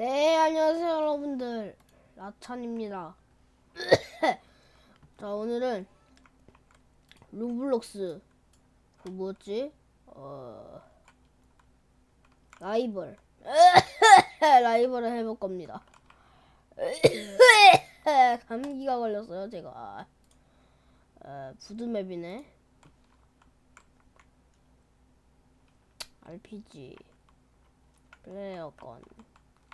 네, 안녕하세요, 여러분들. 라찬입니다. 자, 오늘은 로블록스, 그 뭐였지? 어, 라이벌. 라이벌을 해볼 겁니다. 감기가 걸렸어요, 제가. 어, 부드맵이네. RPG. 플레이어건.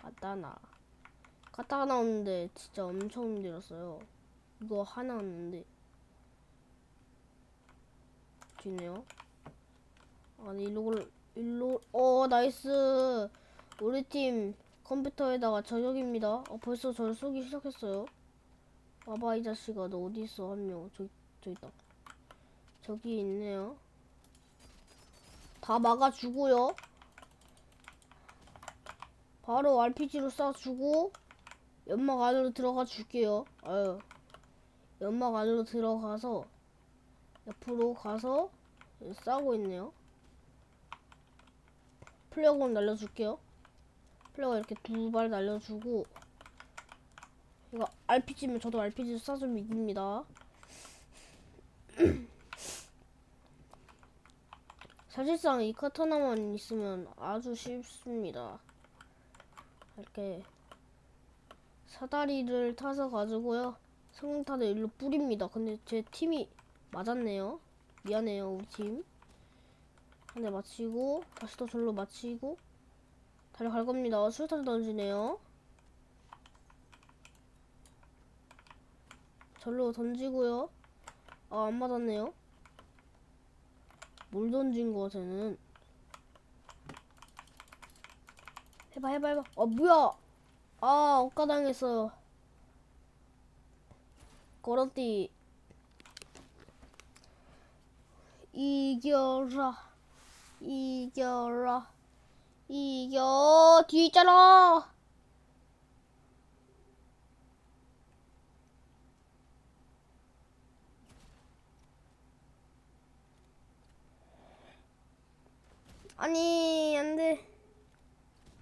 가타나. 가타나 없는데 진짜 엄청 힘들었어요. 이거 하나 없는데. 뒤네요. 아니 일로 일로 어 나이스. 우리 팀 컴퓨터에다가 저격입니다. 어 벌써 저를 쏘기 시작했어요. 봐봐 이 자식아 너 어디 있어 한 명. 저기 저기 있다. 저기 있네요. 다 막아주고요. 바로 RPG로 쏴주고 연막 안으로 들어가 줄게요. 아유. 연막 안으로 들어가서 옆으로 가서 싸고 있네요. 플레어건 날려줄게요. 플레어가 이렇게 두 발 날려주고 이거 RPG면 저도 RPG로 쏴주면 이깁니다. 사실상 이 카타나만 있으면 아주 쉽습니다. 이렇게 사다리를 타서 가지고요. 성능탄을 일로 뿌립니다. 근데 제 팀이 맞았네요. 미안해요, 우리 팀. 한대 맞히고 다시 또 절로 맞히고 달려갈 겁니다. 수류탄 던지네요. 절로 던지고요. 아, 안 맞았네요. 뭘 던진 거야, 쟤는. 해봐 해봐 해봐. 어 뭐야? 아 억가당했어요. 거런띠. 이겨라. 이겨라. 이겨 뒤에 있잖아. 아니 안돼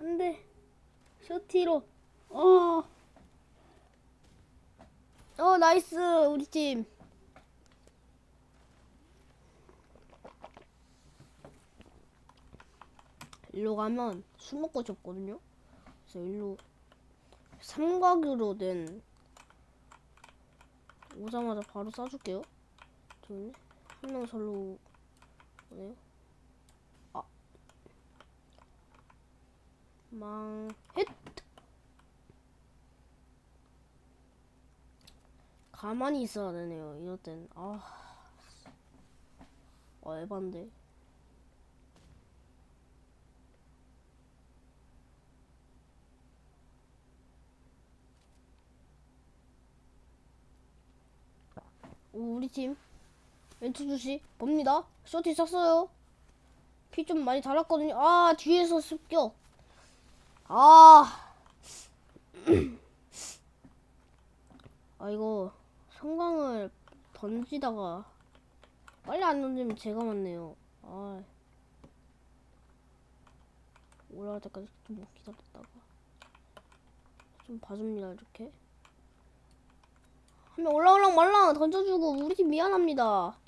안돼 쇼티로. 어. 어 나이스 우리 팀. 일로 가면 술 먹고 졌거든요. 그래서 일로 삼각으로 된 오자마자 바로 쏴줄게요. 저기 한명 절로 오네요. 망, 헷! 가만히 있어야 되네요, 이럴 땐. 아. 어, 에반데. 오, 우리 팀. 왼쪽 주시, 봅니다. 쇼티 썼어요. 피 좀 많이 달았거든요. 아, 뒤에서 습격. 아. 아 이거 성광을 던지다가 빨리 안 던지면 제가 맞네요. 아. 올라갈 때까지 좀 기다렸다가 좀 봐줍니다 이렇게. 한 명 올라올랑 말랑 던져주고 우리 팀 미안합니다.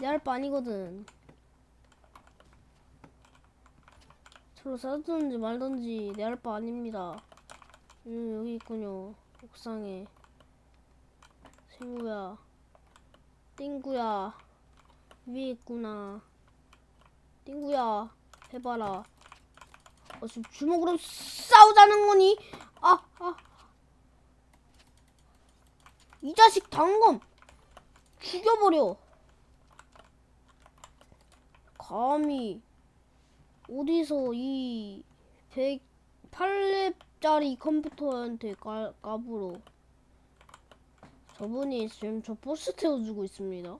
내 할 바 아니거든. 서로 싸든지 말든지 내 할 바 아닙니다. 음, 여기 있군요. 옥상에. 친구야. 띵구야. 위에 있구나. 띵구야. 해봐라. 어, 지금 주먹으로 싸우자는 거니? 아, 아. 이 자식 당검! 죽여버려! 감히. 어디서 이 108렙짜리 컴퓨터한테 까, 까불어. 저분이 지금 저 버스 태워주고 있습니다.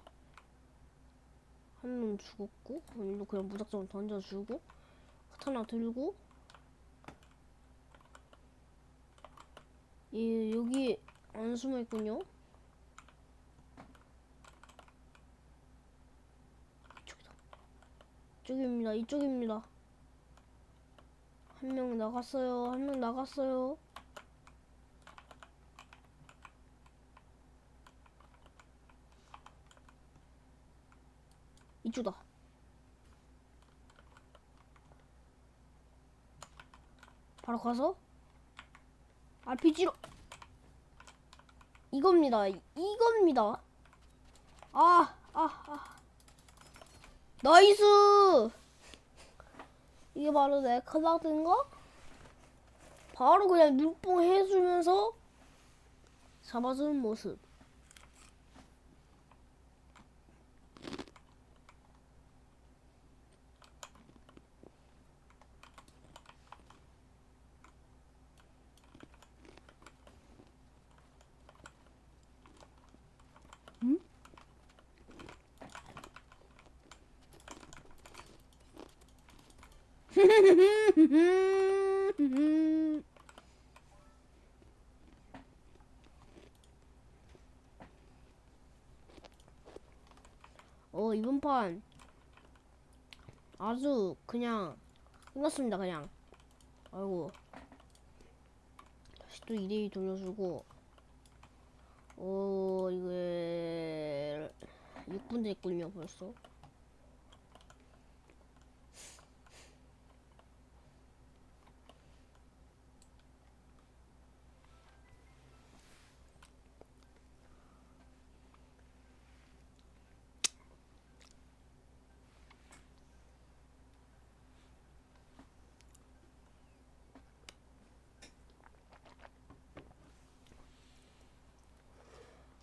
한 놈 죽었고, 일로 그냥 무작정 던져주고, 카타나 들고, 이, 여기 안 숨어있군요. 이쪽이다. 이쪽입니다. 이쪽입니다. 한 명 나갔어요. 한 명 나갔어요. 이쪽다. 바로 가서 RPG로 이겁니다. 이- 이겁니다. 아, 아, 아. 나이스! 이게 바로 내 카드인가? 바로 그냥 눈뽕 해주면서 잡아주는 모습. 어 이번 판 아주 그냥 끝났습니다 그냥. 아이고. 다시 또 2대2 돌려주고. 어 이게 6분 됐군요 벌써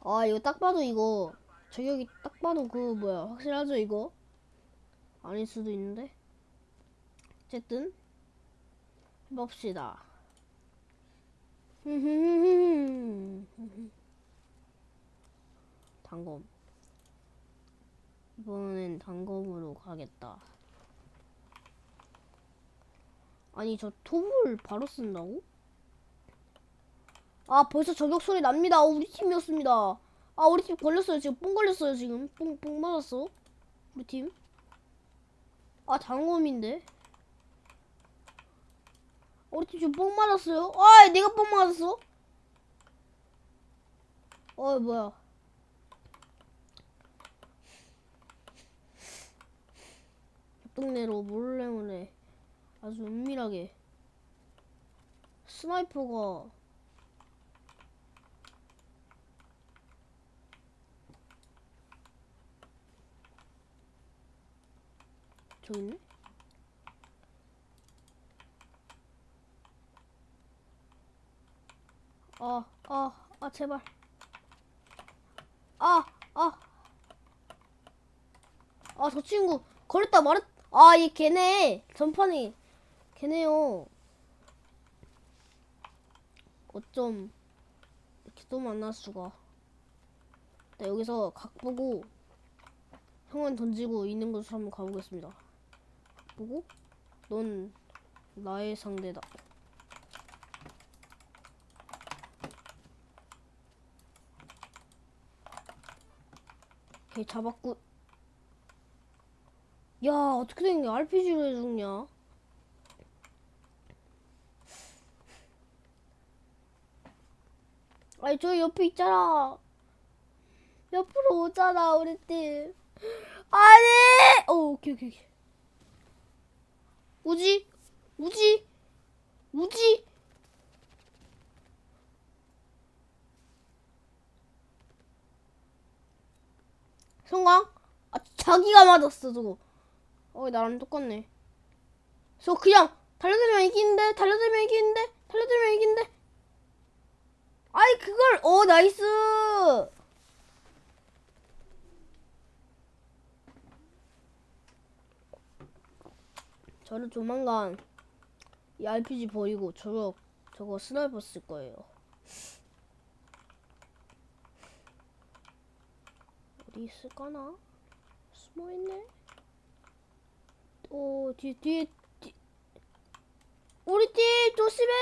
아 이거 딱 봐도 이거 저격이 딱 봐도 그 뭐야 확실하죠 이거? 아닐 수도 있는데? 어쨌든 해봅시다. 단검. 이번엔 단검으로 가겠다. 아니 저 톱을 바로 쓴다고? 아 벌써 저격 소리 납니다. 어, 우리 팀이었습니다. 아 우리 팀 걸렸어요. 지금 뽕 걸렸어요. 지금 뽕뽕 맞았어. 우리 팀. 아 단검인데. 우리 팀 지금 뽕 맞았어요. 아 내가 뽕 맞았어. 어 뭐야. 옆 동네로 몰래 몰래 아주 은밀하게 스나이퍼가 저기 있네? 아, 아, 아, 제발. 아, 아. 아, 저 친구, 걸렸다 말했, 아, 얘 걔네. 전판이, 걔네요. 어쩜, 이렇게 또 만날 수가. 나 여기서 각 보고, 형은 던지고 있는 곳으로 한번 가보겠습니다. 보고 넌 나의 상대다. 걔 잡았고. 야 어떻게 된게 RPG로 해주냐? 아니 저 옆에 있잖아. 옆으로 오잖아 우리 팀. 아니. 오 오케이 오케이 오케이. 우지? 우지? 우지? 성광? 아, 자기가 맞았어, 저거. 어, 나랑 똑같네. 저 그냥 달려들면 이기는데, 달려들면 이기는데, 달려들면 이기는데. 아이, 그걸, 어, 나이스! 저는 조만간 이 RPG 버리고 저거 저거 스나이퍼 쓸 거예요. 어디 있을까나? 숨어 있네. 오, 뒤 뒤에 뒤. 우리 팀 조심해.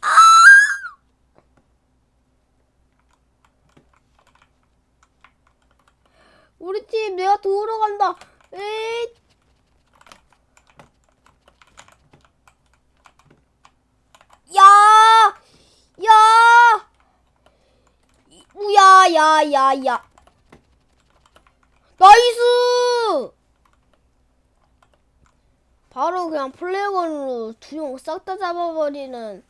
아! 우리 팀 내가 도우러 간다. 에이. 야야야. 나이스! 바로 그냥 플레어건으로 두명싹다 잡아버리는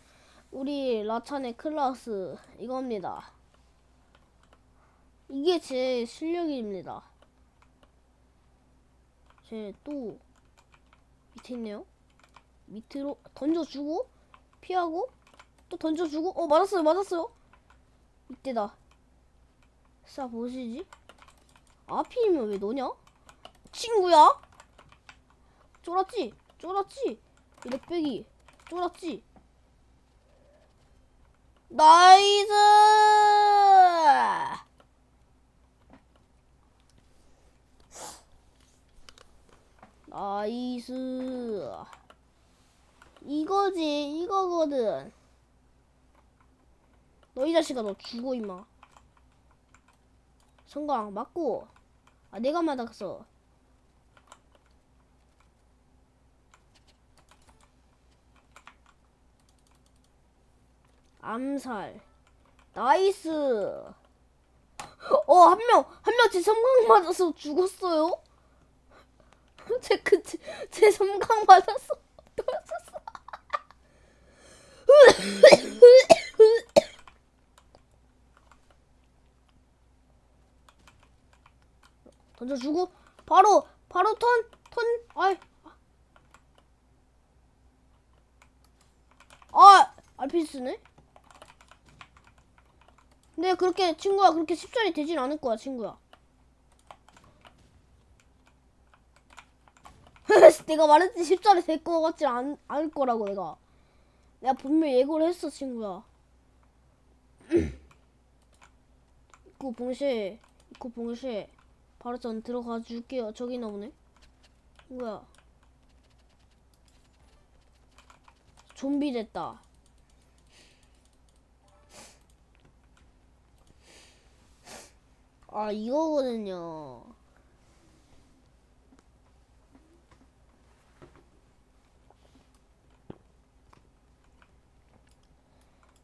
우리 라찬의 클라스 이겁니다. 이게 제 실력입니다. 제 또 밑에 있네요. 밑으로 던져주고 피하고 또 던져주고 어 맞았어요 맞았어요. 이때다 자 보시지. 아필이면 왜 너냐? 친구야? 쫄았지? 쫄았지? 빼기. 쫄았지? 나이스! 나이스. 이거지 이거거든. 너이 자식아 너 죽어 임마 성강 맞고. 아 내가 맞았어. 암살. 나이스. 어 한 명 한 명 제 성강 맞아서 죽었어요? 제그제 성강 맞았어 떨어졌어 던져주고 바로 바로 턴 턴 아이. 아 알피스네? 근데 그렇게 친구야 그렇게 쉽사리 되진 않을 거야 친구야. 내가 말했지 쉽사리 될거 같지 않, 않을 거라고 내가. 내가 분명히 예고를 했어 친구야. 입구 봉쇄 입구 봉쇄 바로 전 들어가 줄게요. 저기 나오네. 뭐야? 좀비 됐다. 아 이거거든요.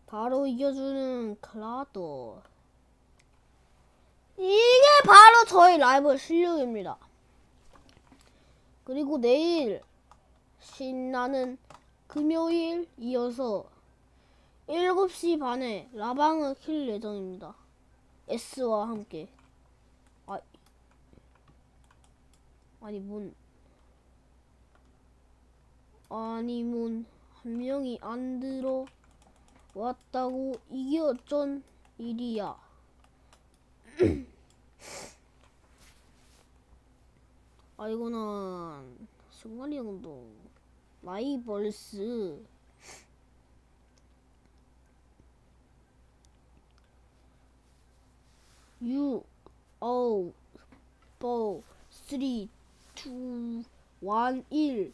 바로 이겨주는 클라도. 이게 바로 저희 라이브 실력입니다. 그리고 내일 신나는 금요일 이어서 7시 반에 라방을 킬 예정입니다. S와 함께. 아, 아니, 문. 아니, 문. 한 명이 안 들어 왔다고 이게 어쩐 일이야. 아 이거는 순간이 운동 라이벌스 유 오, 포, 쓰리, 투, 원, 일.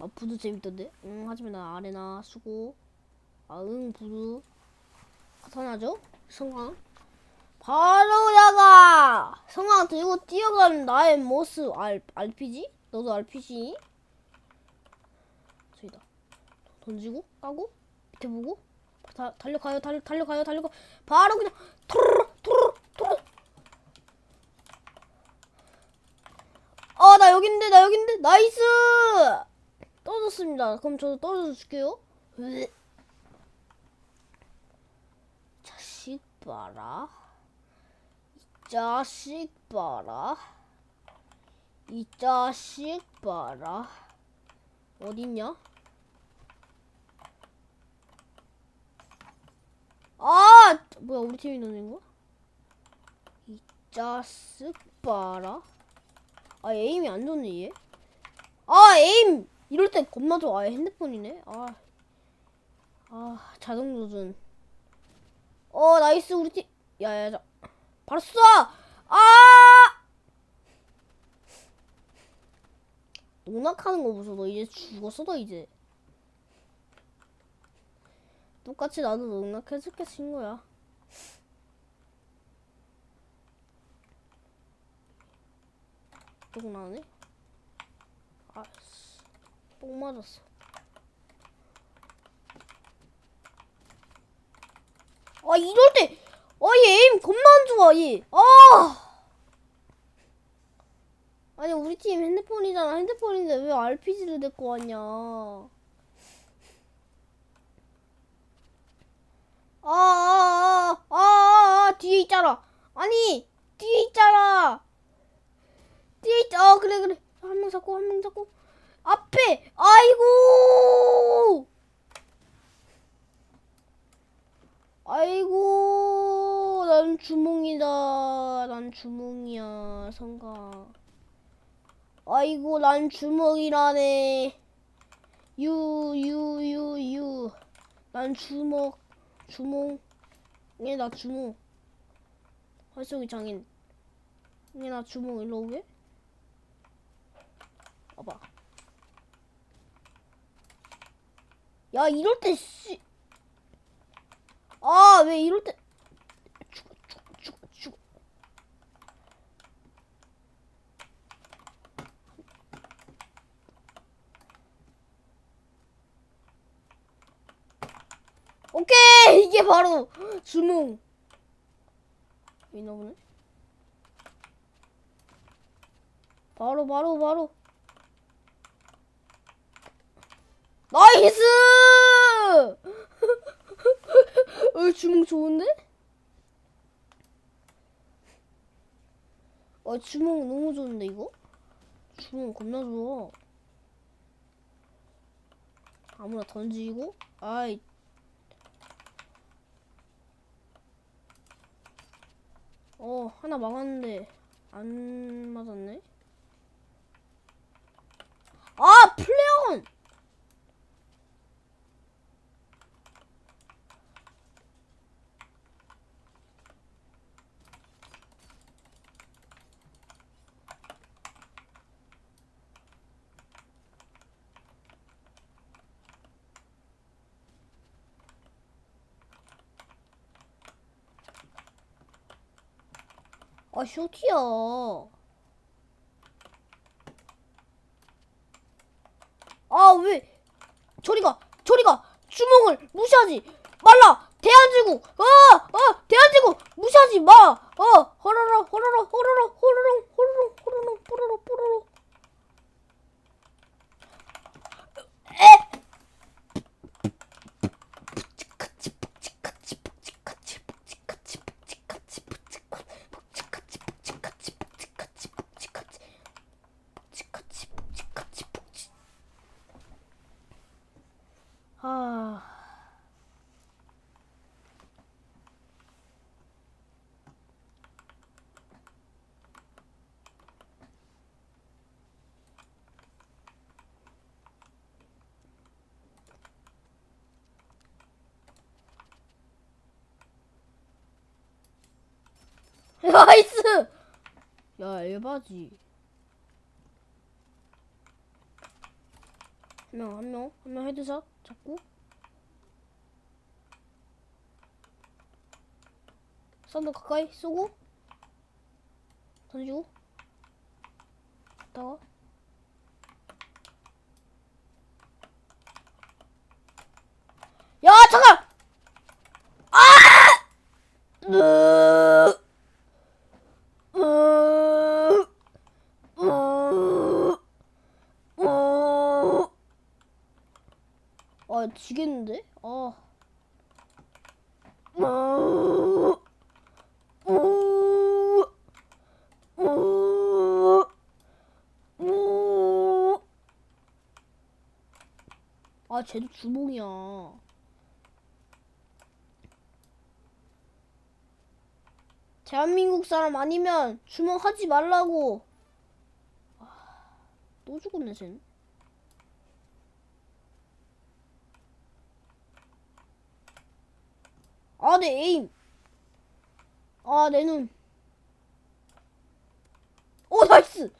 아, 부두 재밌던데? 응, 하지만 나 아레나 수고. 아, 응, 부두. 가산하죠? 성광. 바로 야가! 성광 들고 뛰어가는 나의 모습. 알, RPG? 너도 RPG? 저기다. 던지고, 까고, 밑에 보고. 다, 달려가요, 달려, 달려가요, 달려가. 바로 그냥, 토르르, 토르르, 토르르. 어, 나 여긴데, 나 여긴데, 나이스! 떨어졌습니다. 그럼 저도 떨어져 줄게요. 으. 자식 봐라. 이 자식 봐라. 이 자식 봐라. 어딨냐? 아! 뭐야, 우리 팀이 넣는 거야? 이 자식 봐라. 아, 에임이 안 좋네, 얘. 아, 에임! 이럴 땐 겁나 좋아. 아, 핸드폰이네. 아. 아, 자동 조준. 어, 나이스, 우리 팀. 야, 야, 자. 바로 쏴! 아! 농락하는 거 보소. 너 이제 죽었어, 너 이제. 똑같이 나도 농락해줄게, 친구야. 똥 나네? 아, 씨. 똥 맞았어. 아 이럴 때, 아얘 에임 겁나 안 좋아 얘. 아. 아니 우리 팀 핸드폰이잖아. 핸드폰인데 왜 RPG를 데리고 왔냐? 아, 아, 아, 아, 아, 아, 뒤에 있잖아. 아니, 뒤에 있잖아. 뒤에 있, 아, 그래, 그래. 한 명 잡고, 한 명 잡고. 앞에, 아이고! 아이고, 난 주몽이다. 난 주몽이야, 성가. 아이고, 난 주먹이라네. 유, 유, 유, 유. 난 주먹, 주몽. 얘나 주몽. 활쏘기 장인. 얘나 주몽 일로 오게? 봐봐. 야, 이럴 때, 씨. 아, 왜 이럴 때. 죽어, 죽어, 죽어, 죽어. 오케이! 이게 바로 주몽. 보네? 바로, 바로, 바로. 나이스! 어, 주몽 좋은데? 어, 주몽 너무 좋은데, 이거? 주몽 겁나 좋아. 아무나 던지고, 아이. 어, 하나 막았는데, 안 맞았네? 아, 플레어건! 아, 쇼티야. 아, 왜? 저리 가, 저리 가, 주몽을 무시하지 말라! 대한지구! 어! 어! 대한지구! 무시하지 마! 나이스! 야, 에바지. 한 명, 한 명, 한 명 헤드샷 잡고. 썬더 가까이 쏘고. 던지고. 갔다가. 야, 잠깐! 아! 으... 으... 으... 으... 아, 지겠는데? 아. 으... 아, 쟤도 주몽이야. 대한민국 사람 아니면 주먹하지 말라고. 아, 또 죽었네, 쟤는. 아, 내 에임. 아, 내 눈. 오, 나이스!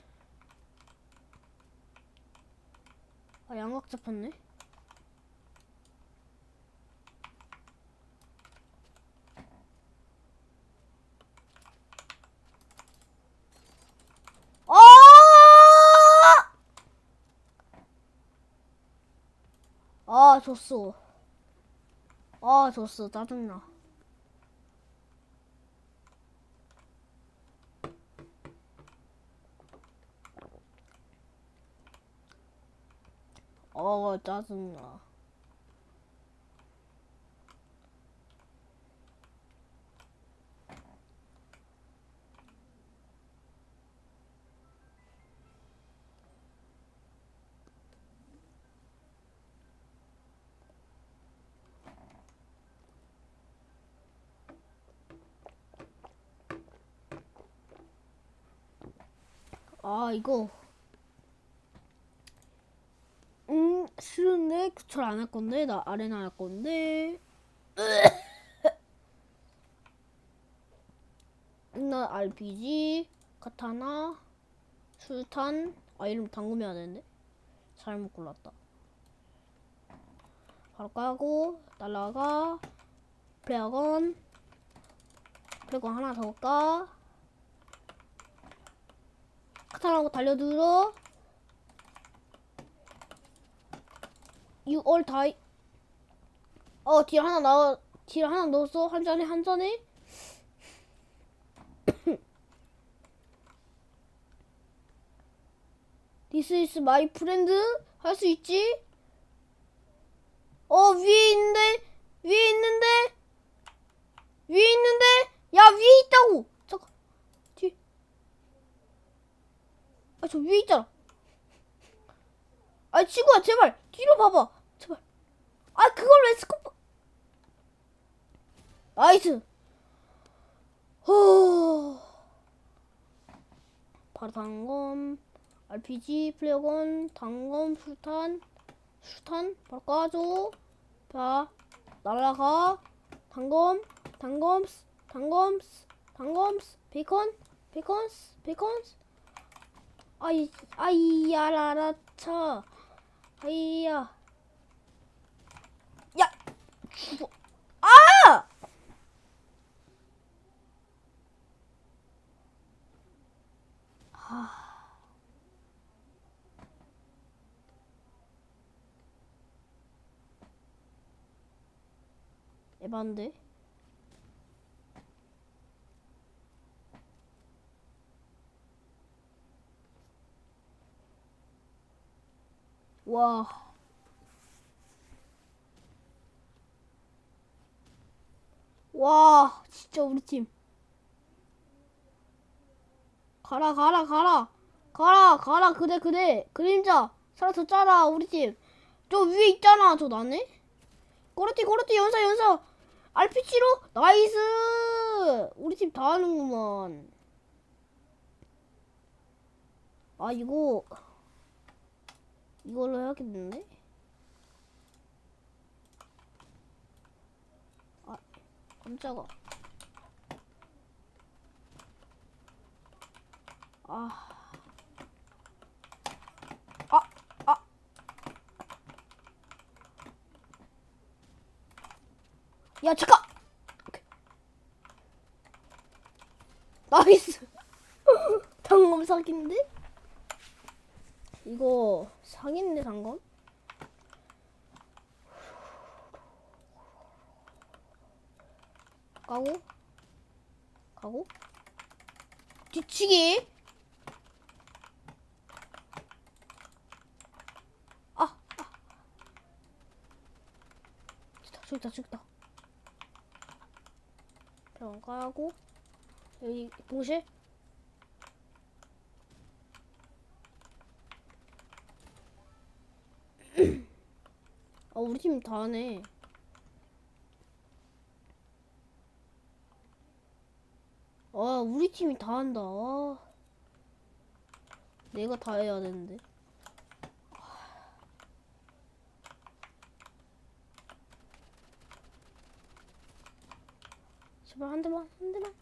아, 양각 잡혔네. 아! 아, 졌어. 아, 졌어. 짜증나. 어 짜증나. 아 이거 음 구철 안 할 건데 나 아레나 할 건데. 나 RPG 카타나 술탄 아 이름 당구해야 되는데? 잘못 골랐다. 바로 까고 날라가. 플레어건 플레어건 하나 더 까. 카타나하고 달려들어. You all die. 어, 딜 하나 나와. 딜 하나 넣었어. 한 잔에 한 잔에. This is my friend. 할 수 있지? 어, 위에 있는데. 위에 있는데. 위에 있는데. 야, 위에 있다고. 잠깐. 뒤. 아, 저 위에 있잖아. 아, 친구야, 제발. 뒤로 봐봐. 제발. 아, 그걸 왜 스코프. 나이스. 호. 바로 단검. RPG, 플레어건, 단검, 술탄. 술탄. 바로 까줘. 자, 날아가. 단검, 단검스, 단검스, 단검스, 베이컨, 베이컨스, 베이컨스. 아이, 아이 야, 라라차. 아이야. 야! 죽어. 아! 에반데? 와. 와, 진짜 우리 팀. 가라, 가라, 가라. 가라, 가라, 그래, 그래. 그림자. 사라졌잖아, 우리 팀. 저 위에 있잖아, 저 나네? 꼬르티, 꼬르티, 연사, 연사. RPG로? 나이스! 우리 팀 다 하는구만. 아, 이거. 이걸로 해야겠는데? 아, 깜짝아. 아. 아, 아. 야, 잠깐! 오케이. 나이스! 당검 사기인데? 이거 상인데 당검? 가고 가고 뒤치기? 아, 아. 죽다 죽다 죽다. 그럼 가고 여기 동시에 아 우리 팀다 하네. 아 우리 팀이 다 한다. 아. 내가 다 해야 되는데. 제발 한 대만 한 대만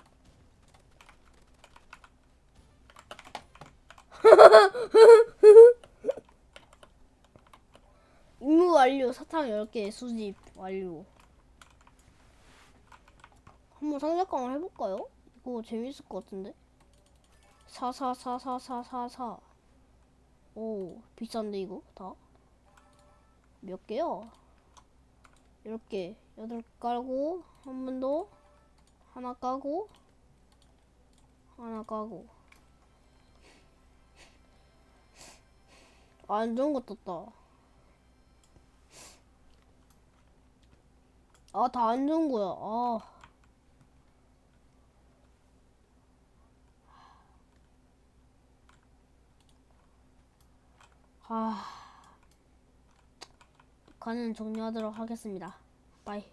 임무 완료 사탕 10개 수집 완료. 한번 상작강을 해볼까요? 이거 재밌을 것 같은데? 444444 오 비싼데 이거? 다? 몇 개야? 10개 8 깔고 한 번 더. 하나 까고 하나 까고. 안 좋은 거 떴다 아, 다 안 좋은 거야. 아. 아. 북한은 정리하도록 하겠습니다. 빠이.